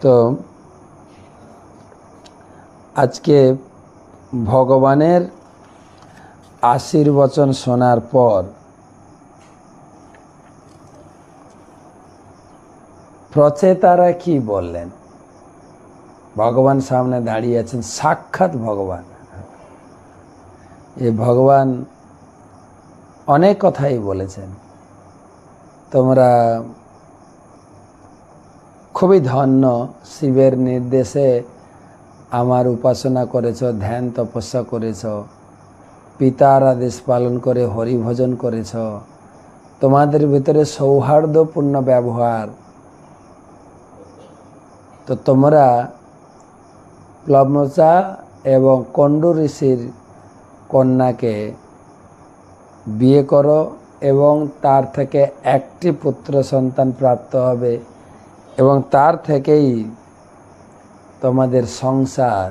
তো আজকে ভগবানের আশীর্বচন শোনার পর প্রচেতারা কি বললেন? ভগবান সামনে দাঁড়িয়ে আছেন, সাক্ষাৎ ভগবান। এ ভগবান অনেক কথাই বলেছেন। তোমরা খুবই ধন্য শিবের নির্দেশে আমার উপাসনা করেছ, ধ্যান তপস্যা করেছ, পিতার আদেশ পালন করে হরিভজন করেছ। তোমাদের ভিতরে সৌহার্দ্যপূর্ণ ব্যবহার। তো তোমরা প্লবনচা এবং কণ্ডু ঋষির কন্যাকে বিয়ে করো এবং তার থেকে একটি পুত্র সন্তান প্রাপ্ত হবে। এবং তার থেকেই তোমাদের সংসার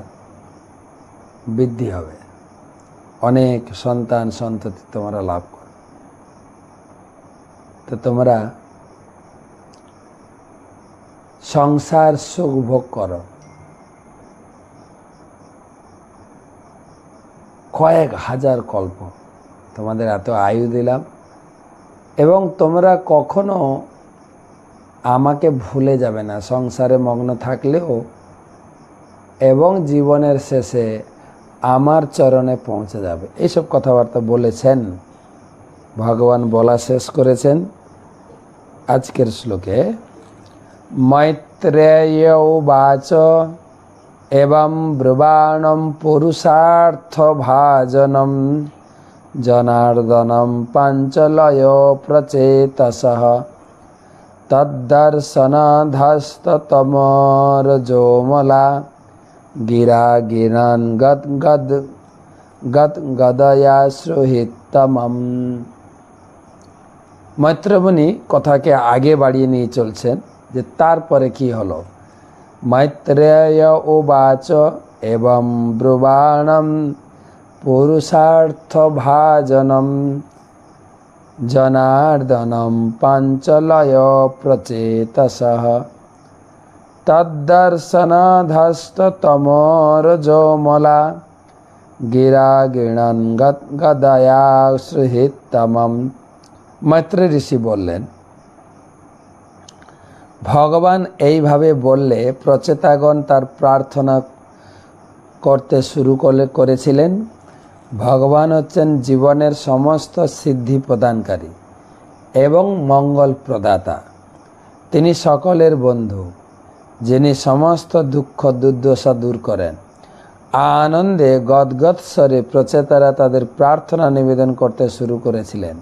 বৃদ্ধি হবে। অনেক সন্তান সন্ততি তোমরা লাভ করো। তো তোমরা সংসার সুখ ভোগ করো। কয়েক হাজার কল্প তোমাদের এত আয়ু দিলাম এবং তোমরা কখনো আমাকে ভুলে যাবে না। সংসারে মগ্ন থাকলেও এবং জীবনের শেষে আমার চরণে পৌঁছে যাবে। এইসব কথাবার্তা বলেছেন, ভগবান বলা শেষ করেছেন। আজকের শ্লোকে, মৈত্রেয় বাচ এবং ব্রবাণম পুরুষার্থ ভাজনম জনার্দনম পাঞ্চলয় প্রচেতসহ तद्दर्शनधस्ततमरजोमला गिरा गिरान् गद् गद् गद् गदया সুহিতমম মৈত্রমণি কথাকে আগে বাড়িয়ে নিয়ে চলছেন যে তারপরে কি হলো মৈত্রেয় উবাচ এবং ব্রুবাণম পুরুষার্থ ভাজনম জনার্দনম পাঞ্চলয় প্রচেতস। তদ্দর্শনধস্তমরজোমলা গিরা গিণন গদয়া সৃহিতমম মৈত্র ঋষি বললেন, ভগবান এইভাবে বললে প্রচেতাগণ তার প্রার্থনা করতে শুরু করলে করেছিলেন? ভগবান হচ্ছেন জীবনের সমস্ত সিদ্ধি প্রদানকারী এবং মঙ্গল প্রদাতা। তিনি সকলের বন্ধু, যিনি সমস্ত দুঃখ দুর্দশা দূর করেন। আনন্দে গদগদ স্বরে প্রচেতারা তাদের প্রার্থনা নিবেদন করতে শুরু করেছিলেন।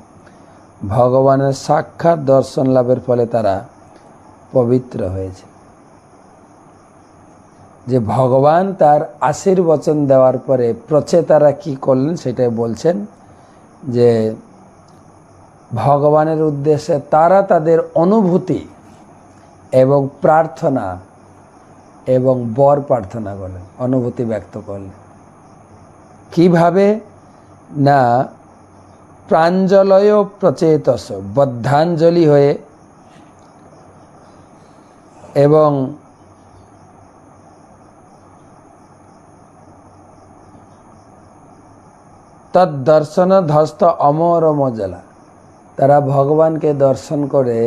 ভগবানের সাক্ষাৎ দর্শন লাভের ফলে তারা পবিত্র হয়েছে। যে ভগবান তার আশীর্বচন দেওয়ার পরে প্রচেতারা কি করলেন সেটাই বলছেন যে ভগবানের উদ্দেশ্যে তারা তাদের অনুভূতি এবং প্রার্থনা এবং বর প্রার্থনা করলেন, অনুভূতি ব্যক্ত করলেন। কীভাবে? না প্রাঞ্জলয় প্রচেতস বদ্ধাঞ্জলি হয়ে এবং তদ্দর্শন ধস্ত অমর মজলা। তারা ভগবানকে দর্শন করে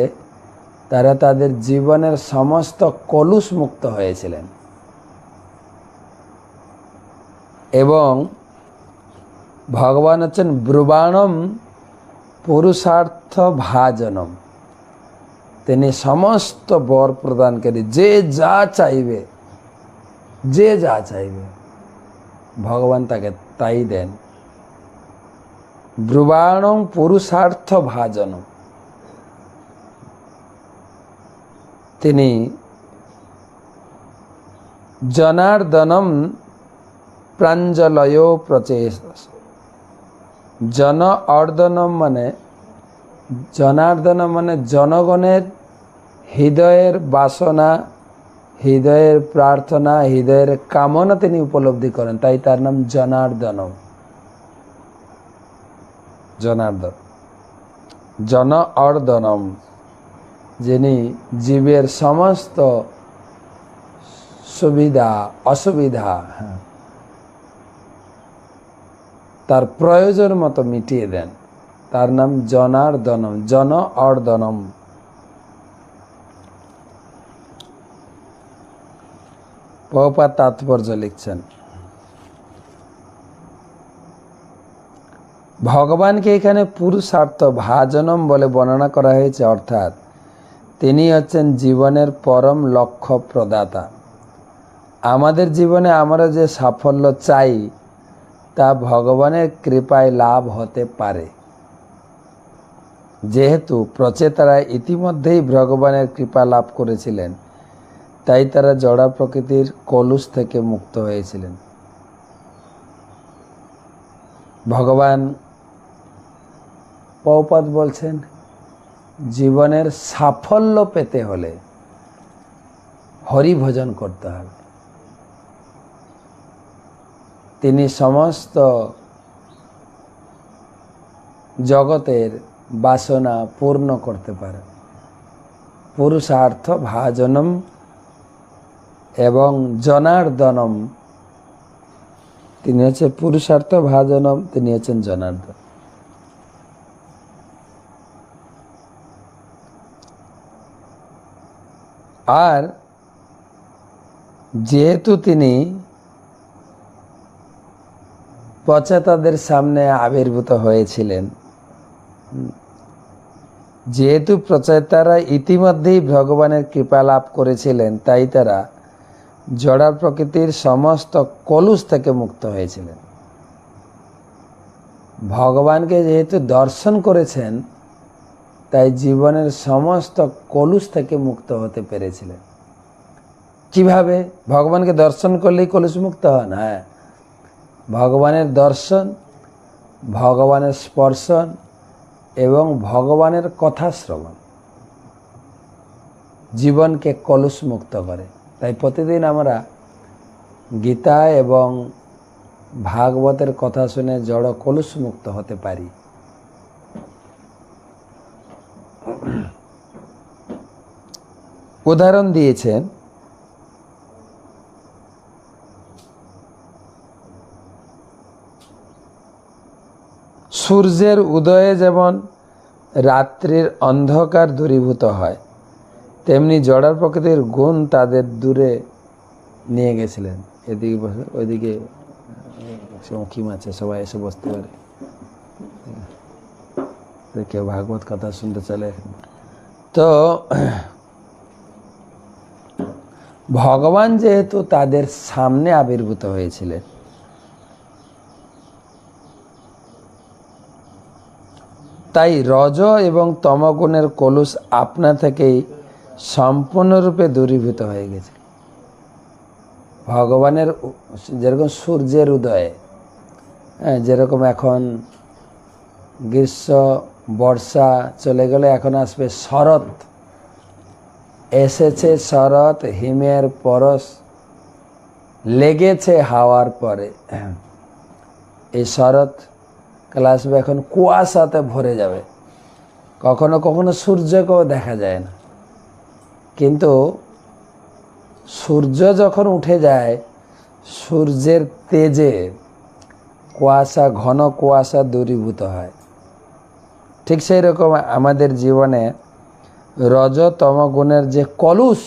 তারা তাদের জীবনের সমস্ত কলুষ মুক্ত হয়েছিলেন। এবং ভগবান হচ্ছেন ব্রুবাণম পুরুষার্থ ভাজনম তিনি সমস্ত বর প্রদানকারী যে যা চাইবে, যে যা চাইবে, ভগবান তাকে তাই দেন। ব্রুবাণম পুরুষার্থ ভাজনম। তিনি জনার্দনম প্রাঞ্জলয় প্রচেষ জন অর্দনম মানে জনার্দন মানে জনগণের হৃদয়ের বাসনা, হৃদয়ের প্রার্থনা, হৃদয়ের কামনা তিনি উপলব্ধি করেন। তাই তার নাম জনার্দনম। জনার্দন। জন অর্দনম যিনি জীবের সমস্ত সুবিধা অসুবিধা হ্যাঁ, তার প্রয়োজন মতো মিটিয়ে দেন। তার নাম জনার্দনম জন অর্দনম। প্রপাত তাৎপর্য লিখছেন। ভগবানকে এখানে পুরুষার্থ ভাজনম বলে বর্ণনা করা হয়েছে, অর্থাৎ তিনি হচ্ছেন জীবনের পরম লক্ষ্য প্রদাতা। আমাদের জীবনে আমরা যে সাফল্য চাই, তা ভগবানের কৃপায় লাভ হতে পারে। যেহেতু প্রচেতারা ইতিমধ্যেই ভগবানের কৃপা লাভ করেছিলেন, তাই তারা জড়া প্রকৃতির কলুষ থেকে মুক্ত হয়েছিলেন। ভগবান পৌপাত বলছেন, জীবনের সাফল্য পেতে হলে হরি ভজন করতে হবে। তিনি সমস্ত জগতের বাসনা পূর্ণ করতে পারেন। পুরুষার্থ ভাজনম এবং জনার্দনম। তিনি হচ্ছে পুরুষার্থ ভাজনম, তিনি হচ্ছেন জনার্দন। আর যেহেতু তিনি পচাতাদের সামনে আবির্ভূত হয়েছিলেন, যেহেতু প্রচেতারা ইতিমধ্যেই ভগবানের কৃপা লাভ করেছিলেন, তাই তারা জড়া প্রকৃতির সমস্ত কলুষ থেকে মুক্ত হয়েছিলেন। ভগবানকে যেহেতু দর্শন করেছেন তাই জীবনের সমস্ত কলুষ থেকে মুক্ত হতে পেরেছিলেন কীভাবে? ভগবানকে দর্শন করলেই কলুষ মুক্ত হন হ্যাঁ। ভগবানের দর্শন, ভগবানের স্পর্শন এবং ভগবানের কথা শ্রবণ। জীবনকে কলুষ মুক্ত করে। তাই প্রতিদিন আমরা গীতা এবং ভাগবতের কথা শুনে জড় কলুষ মুক্ত হতে পারি। উদাহরণ দিয়েছেন। সূর্যের উদয়ে যেমন রাত্রির অন্ধকার দূরীভূত হয়, তেমনি জড়ার প্রকৃতির গুণ তাদের দূরে নিয়ে গেছিলেন। এদিকে ওইদিকে উঁকিম আছে, সবাই এসে বসতে পারে। কেউ ভাগবত কথা শুনতে চলে তো ভগবান যেহেতু তাদের সামনে আবির্ভূত হয়েছিলেন তাই রজ এবং তমগুণের কলুষ আপনা থেকেই সম্পূর্ণরূপে দূরীভূত হয়ে গেছে। ভগবানের যেরকম সূর্যের উদয়ে হ্যাঁ যেরকম এখন গ্রীষ্ম বর্ষা চলে গেলে এখন আসবে শরৎ। এসেছে শরৎ, হিমের পরশ লেগেছে হাওয়ার পরে। এই শরৎ আসবে এখন কুয়াশাতে ভরে যাবে। কখনো কখনো সূর্যকেও দেখা যায় না। কিন্তু সূর্য যখন উঠে যায়, সূর্যের তেজে কুয়াশা, ঘন কুয়াশা দূরীভূত হয়। ঠিক সেই রকম আমাদের জীবনে রজতম গুণের যে কলুষ,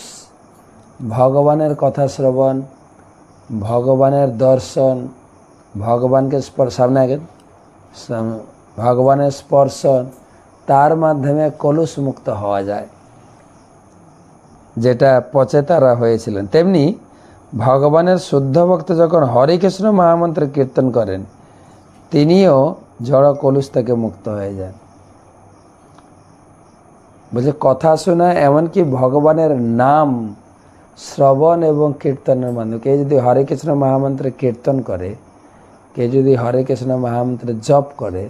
ভগবানের কথা শ্রবণ, ভগবানের দর্শন, ভগবানকে স্পর্শ সামনে আগে ভগবানের স্পর্শন, তার মাধ্যমে কলুষ মুক্ত হওয়া যায়। যেটা পচেতারা হয়েছিলেন। তেমনি ভগবানের শুদ্ধ ভক্ত যখন হরিকৃষ্ণ মহামন্ত্র কীর্তন করেন, তিনিও জড় কলুষ থেকে মুক্ত হয়ে যান। বলছে, কথা শোনা এমনকি ভগবানের নাম শ্রবণ এবং কীর্তনের মাধ্যমে, কেউ যদি হরে কৃষ্ণ মহামন্ত্রে কীর্তন করে, কেউ যদি হরে কৃষ্ণ মহামন্ত্রে জপ করে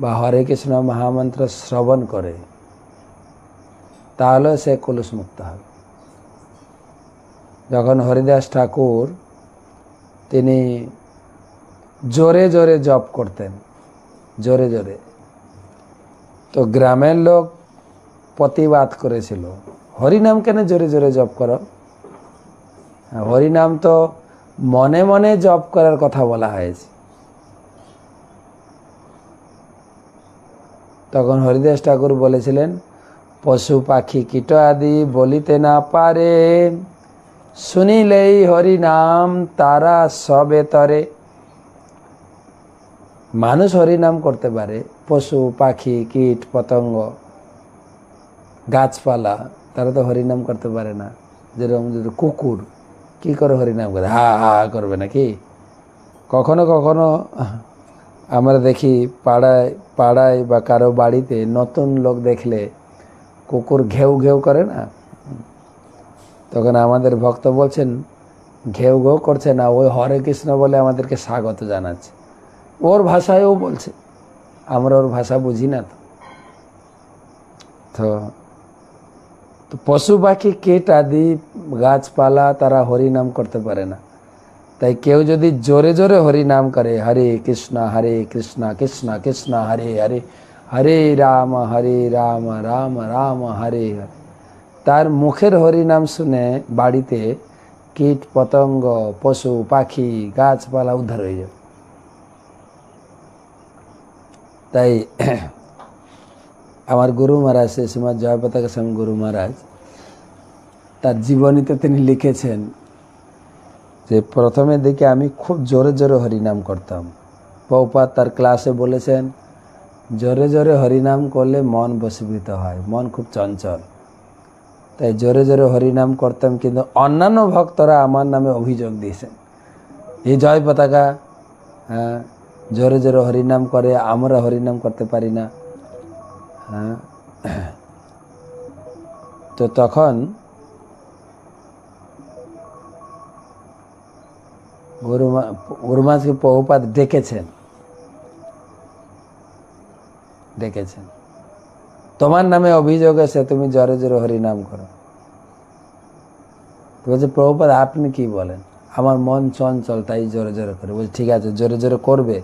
বা হরে কৃষ্ণ মহামন্ত্র শ্রবণ করে তাহলে সে কলুষ মুক্ত হবে। যখন হরিদাস ঠাকুর তিনি জোরে জোরে জপ করতেন, জোরে জোরে, তো গ্রামের লোক প্রতিবাদ করেছিল। হরিনাম কেন জোরে জোরে জপ করো? হরিনাম তো মনে মনে জপ করার কথা বলা হয়েছে। তখন হরিদাস ঠাকুর বলেছিলেন, পশু পাখি কীট আদি বলিতে না পারে। শুনিলেই হরিনাম, তারা সবে তরে। মানুষ হরিনাম করতে পারে। পশু, পাখি, কীট, পতঙ্গ গাছপালা, তারা তো হরিনাম করতে পারে না। যেরকম যদি কুকুর, কি করে হরিনাম করে? হা হা করবে নাকি? কখনো কখনো আমরা দেখি পাড়ায় পাড়ায় বা কারও বাড়িতে নতুন লোক দেখলে কুকুর ঘেউ ঘেউ করে না? তখন আমাদের ভক্ত বলছেন, ঘেউ ঘেউ করছে না, ওই হরে কৃষ্ণ বলে আমাদেরকে স্বাগত জানাচ্ছে। ওর ভাষায়ও বলছে। আমরা ওর ভাষা বুঝি না তো। তো তো পশু পাখি কীট আদি গাছপালা তারা হরিনাম করতে পারে না। তাই কেউ যদি জোরে জোরে হরিনাম করে, হরে কৃষ্ণ হরে কৃষ্ণ কৃষ্ণ কৃষ্ণ, হরে হরে হরে রাম হরে রাম রাম রাম, হরে হরে। তার মুখের হরিনাম শুনে বাড়িতে কীট, পতঙ্গ, পশু, পাখি, গাছপালা উদ্ধার হয়ে যাবে তাই আমার গুরু মহারাজ সে শ্রীমৎ জয়পতাকা স্বামী গুরু মহারাজ, তার জীবনীতে তিনি লিখেছেন যে, প্রথমে দিকে আমি খুব জোরে জোরে হরিনাম করতাম। পৌপাত তার ক্লাসে বলেছেন, জোরে জোরে হরিনাম করলে মন বশীভূত হয়, মন খুব চঞ্চল। তাই জোরে জোরে হরিনাম করতাম, কিন্তু অন্যান্য ভক্তরা আমার নামে অভিযোগ দিয়েছেন। এই জয় পতাকা হ্যাঁ জোরে জোরে হরিনাম করে, আমরা হরিনাম করতে পারি না। তো তখন গুরুমা গুরুমাজকে বহুপাত ডেকেছেন ডেকেছেন তোমার নামে অভিযোগ আছে, তুমি জোরে জোরে হরিনাম করো। বলছে প্রভুপাদ আপনি কি বলেন? আমার মন চঞ্চল, তাই জোরে জোরে করে। বলছে, ঠিক আছে, জোরে জোরে করবে।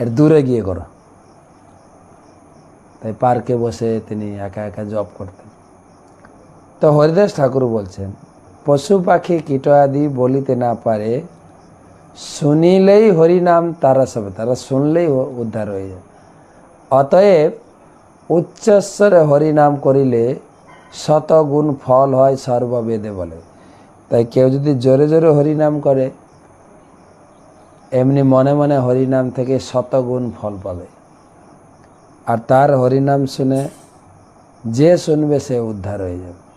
এর দূরে গিয়ে করো। তাই পার্কে বসে তিনি একা একা জব করতেন। তো হরিদাস ঠাকুর বলছেন, পশু পাখি কীট আদি বলিতে না পারে, শুনিলেই হরিনাম তারা সবে, তারা শুনলেই উদ্ধার হয়ে যায়। অতএব উচ্চস্বরে হরিনাম করিলে শতগুণ ফল হয় সর্ববেদে বলে। তাই কেউ যদি জোরে জোরে হরিনাম করে, এমনি মনে মনে হরিনাম থেকে শতগুণ ফল পাবে। আর তার হরিনাম শুনে যে শুনবে সে উদ্ধার হয়ে যাবে।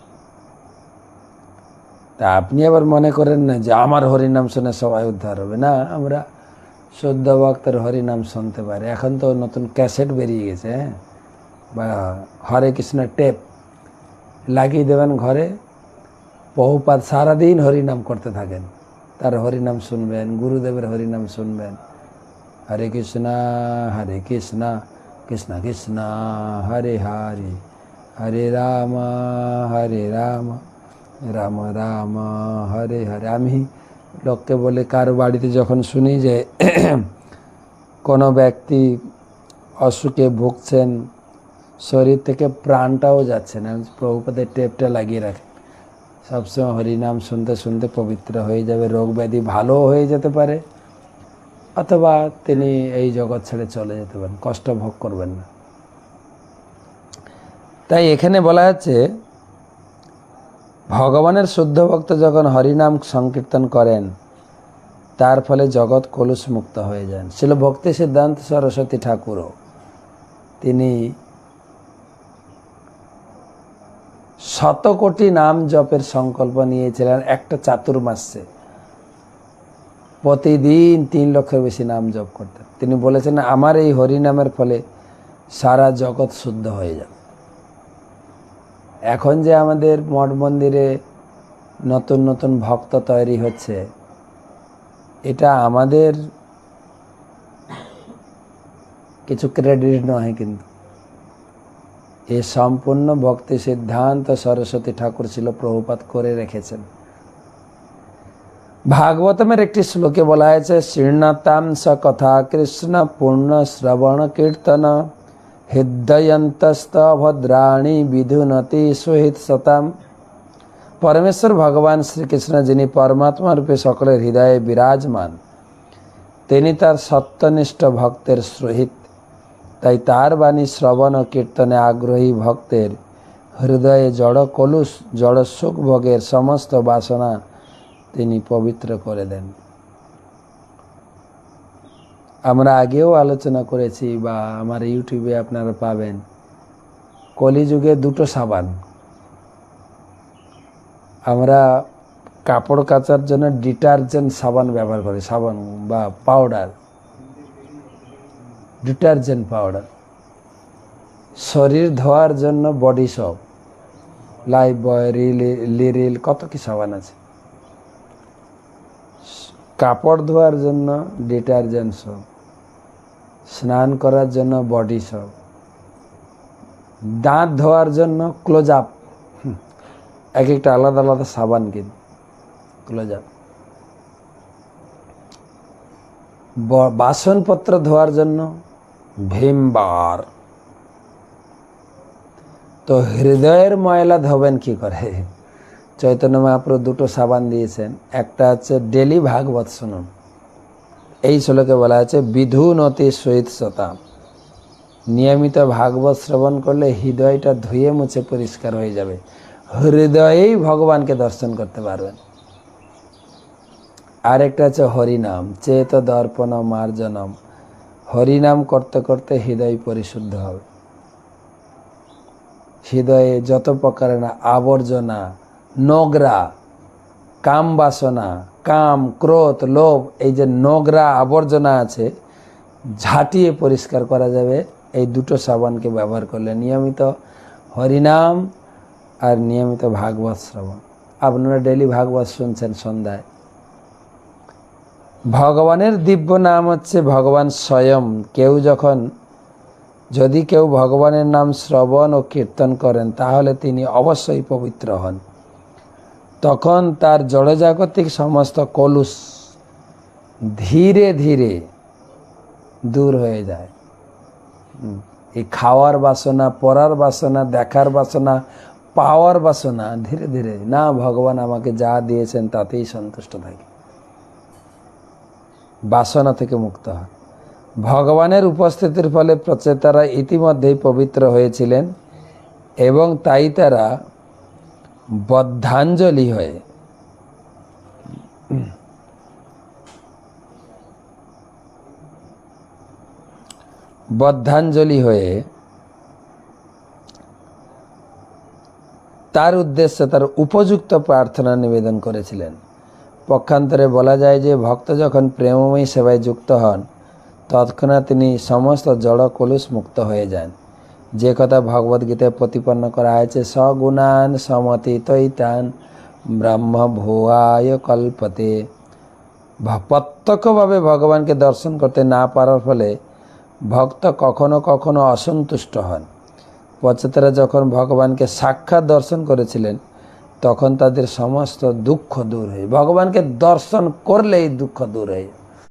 তা আপনি আবার মনে করেন না যে আমার হরিনাম শুনে সবাই উদ্ধার হবে? না, আমরা শুদ্ধ ভক্তের হরিনাম শুনতে পারি। এখন তো নতুন ক্যাসেট বেরিয়ে গেছে হ্যাঁ? বা হরে কৃষ্ণ টেপ লাগিয়ে দেবেন ঘরে। বহুপাত সারাদিন হরিনাম করতে থাকেন। তার হরিনাম শুনবেন, গুরুদেবের হরিনাম শুনবেন। হরে কৃষ্ণা, হরে কৃষ্ণ। কৃষ্ণ কৃষ্ণ হরে হরে হরে রাম হরে রাম রাম রাম হরে হরে আমি লোককে বলে কারও বাড়িতে যখন শুনি যে কোনো ব্যক্তি অসুখে ভুগছেন শরীর থেকে প্রাণটাও যাচ্ছে না আমি বলছি, প্রভুপাদের টেপটা লাগিয়ে রাখেন সবসময় হরিনাম শুনতে শুনতে পবিত্র হয়ে যাবে রোগ ব্যাধি ভালোও হয়ে যেতে পারে। অথবা তিনি এই জগৎ ছেড়ে চলে যেতে পারেন, কষ্ট ভোগ করবেন না। তাই এখানে বলা হচ্ছে ভগবানের শুদ্ধ ভক্ত যখন হরিনাম সংকীর্তন করেন, তার ফলে জগৎ কলুষ মুক্ত হয়ে যান ছিল ভক্তি সিদ্ধান্ত সরস্বতী ঠাকুরও। তিনি শত কোটি নাম জপের সংকল্প নিয়েছিলেন একটা চাতুর্মাসে। প্রতিদিন তিন লক্ষের বেশি নাম জপ করতেন। তিনি বলেছেন, আমার এই হরিনামের ফলে সারা জগৎ শুদ্ধ হয়ে যাবে। এখন যে আমাদের মঠ মন্দিরে নতুন নতুন ভক্ত তৈরি হচ্ছে, এটা আমাদের কিছু ক্রেডিট নয় কিন্তু। এ সম্পূর্ণ ভক্তি সিদ্ধান্ত সরস্বতী ঠাকুর ছিল প্রভুপাত করে রেখেছেন। ভাগবতমের একটি শ্লোকে বলা হয়েছে, শীর্ণতাম কথা কৃষ্ণ পূর্ণ শ্রবণ কীর্তন। হৃদয়ন্তস্ত ভদ্রাণী বিধুনতি সুহিত সতাম। পরমেশ্বর ভগবান শ্রীকৃষ্ণ, যিনি পরমাত্মা রূপে সকলের হৃদয়ে বিরাজমান, তিনি তার সত্যনিষ্ঠ ভক্তের সহিত, তাই তার বাণী শ্রবণ ও কীর্তনে আগ্রহী ভক্তের হৃদয়ে জড় কলুষ জড় সুখ ভোগের সমস্ত বাসনা তিনি পবিত্র করে দেন। আমরা আগেও আলোচনা করেছি বা আমার ইউটিউবে আপনারা পাবেন, কলিযুগে দুটো সাবান। আমরা কাপড় কাচার জন্য ডিটারজেন্ট সাবান ব্যবহার করি, সাবান বা পাউডার। Detergent powder. শরীর ধোয়ার জন্য বডি সপ লাইফ বয় রিল, লিরিল কত কি সাবান আছে। কাপড় ধোয়ার জন্য ডিটারজেন্ট সপ স্নান করার জন্য বডি সপ দাঁত ধোয়ার জন্য ক্লোজ আপ এক একটা আলাদা আলাদা সাবান কিন্তু ক্লোজ আপ। বাসনপত্র ধোয়ার জন্য ভীমবার তো হৃদয়ের ময়লা ধোবেন কি করে? চৈতন্য মহাপ্রভু দুটো সাবান দিয়েছেন। একটা হচ্ছে ডেলি ভাগবত শুনুন। এই শ্লোকে বলা আছে বিধুনতি সহিত শতাম নিয়মিত ভাগবত শ্রবণ করলে হৃদয়টা ধুয়ে মুছে পরিষ্কার হয়ে যাবে। হৃদয়েই ভগবানকে দর্শন করতে পারবেন। আরেকটা আছে হরিনাম, চেত দর্পণ মার্জনম। হরিনাম করতে করতে হৃদয় পরিশুদ্ধ হবে। হৃদয়ে যত প্রকারের আবর্জনা নোংরা কাম বাসনা, কাম, ক্রোধ, লোভ, এই যে নোংরা আবর্জনা আছে, ঝাঁটিয়ে পরিষ্কার করা যাবে। এই দুটো সাবানকে ব্যবহার করলে নিয়মিত হরিনাম আর নিয়মিত ভাগবত শ্রবণ। আপনারা ডেলি ভাগবত শুনছেন সন্ধ্যায়। ভগবানের দিব্য নাম হচ্ছে ভগবান স্বয়ং। কেউ যখন, যদি কেউ ভগবানের নাম শ্রবণ ও কীর্তন করেন, তাহলে তিনি অবশ্যই পবিত্র হন। তখন তার জড়জাগতিক সমস্ত কলুষ ধীরে ধীরে দূর হয়ে যায়। এই খাওয়ার বাসনা, পড়ার বাসনা, দেখার বাসনা, পাওয়ার বাসনা ধীরে ধীরে, না ভগবান আমাকে যা দিয়েছেন তাতেই সন্তুষ্ট থাকে। বাসনা থেকে মুক্ত হয়। ভগবানের উপস্থিতির ফলে প্রচেতারা ইতিমধ্যেই পবিত্র হয়েছিলেন এবং তাই তারা বদ্ধাঞ্জলি হয়ে। বদ্ধাঞ্জলি হয়ে তার উদ্দেশ্যে তার উপযুক্ত প্রার্থনা নিবেদন করেছিলেন। পক্ষান্তরে বলা যায় যে, ভক্ত যখন প্রেমময়ী সেবায় যুক্ত হন, তৎক্ষণাৎ তিনি সমস্ত জড় কলুষ মুক্ত হয়ে যান। যে কথা ভগবদ্গীতায় প্রতিপন্ন করা হয়েছে, সগুণান সমতি তৈতান ব্রহ্ম ভুয়ায় কল্পতে। প্রত্যক্ষভাবে ভগবানকে দর্শন করতে না পারার ফলে ভক্ত কখনো কখনো অসন্তুষ্ট হন। পচেতারা যখন ভগবানকে সাক্ষাৎ দর্শন করেছিলেন, তখন তাদের সমস্ত দুঃখ দূর হয়ে। ভগবানকে দর্শন করলেই দুঃখ দূর হয়ে।